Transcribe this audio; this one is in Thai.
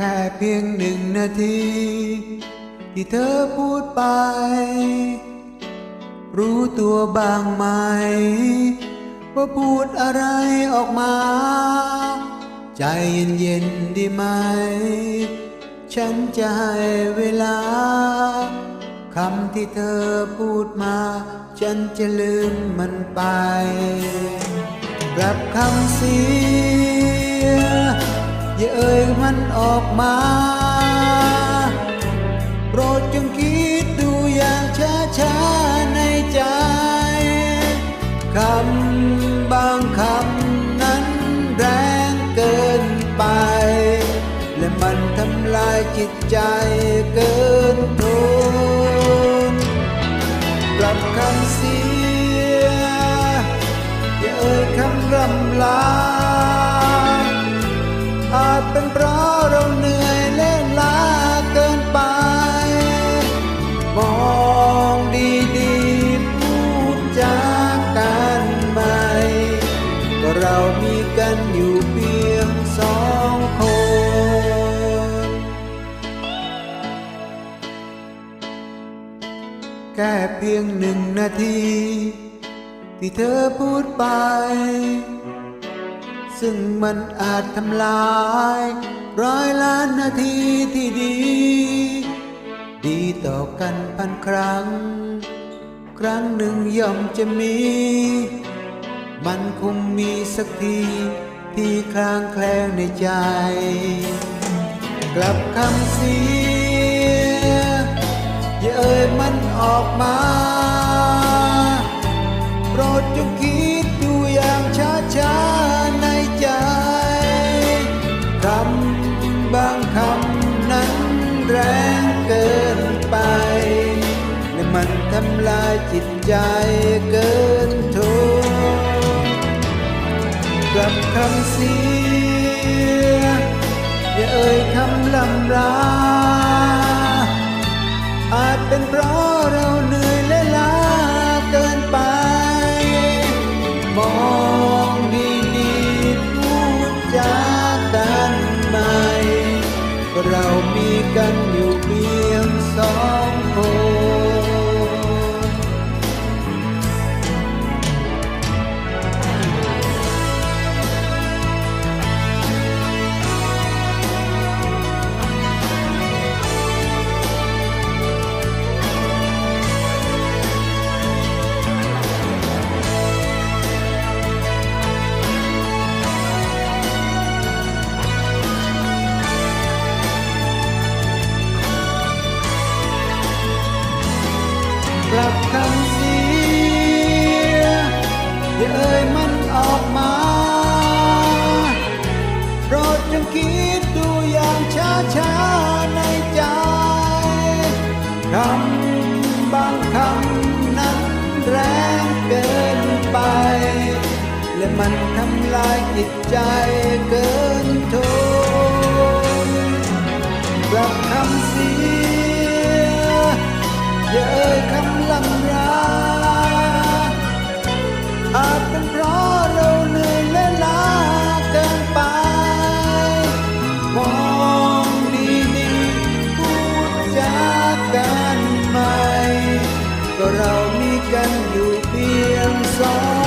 แค่เพียงหนึ่งนาที ที่เธอพูดไป รู้ตัวบ้างไหม ว่าพูดอะไรออกมา ใจเย็นๆดีไหม ฉันจะให้เวลาคำที่เธอพูดมา ฉันจะลืมมันไป กลับคำเสีย มันออกมาโปรดจงคิดดูอย่างช้าช้าๆในใจคำบางคำนั้นแรงเกินไป และมันทำลายจิตใจเกิน มีกันอยู่เพียงสองคนแค่เพียงหนึ่งนาที ที่เธอพูดไป ซึ่งมันอาจทำลาย ร้อยล้านนาทีที่ดี ดีต่อกันพันครั้ง ครั้งหนึ่งย่อมจะมี มันคงมีสักทีที่คลางแคลงในใจ กลับคำเสียอย่าเอ่ยมันออกมาโปรดจงคิดดูอย่างช้าช้าๆในใจคำบางคำนั้นแรงเกินไปและมันทำลายจิตใจเกินำเสีย อย่าเอ่ยคำลำลาอาำบางคำนั้นแรงเกินไป และมันทำลายจิตใจเกินทนกลับคำเสี เรามีกันอยู่เพียงสอง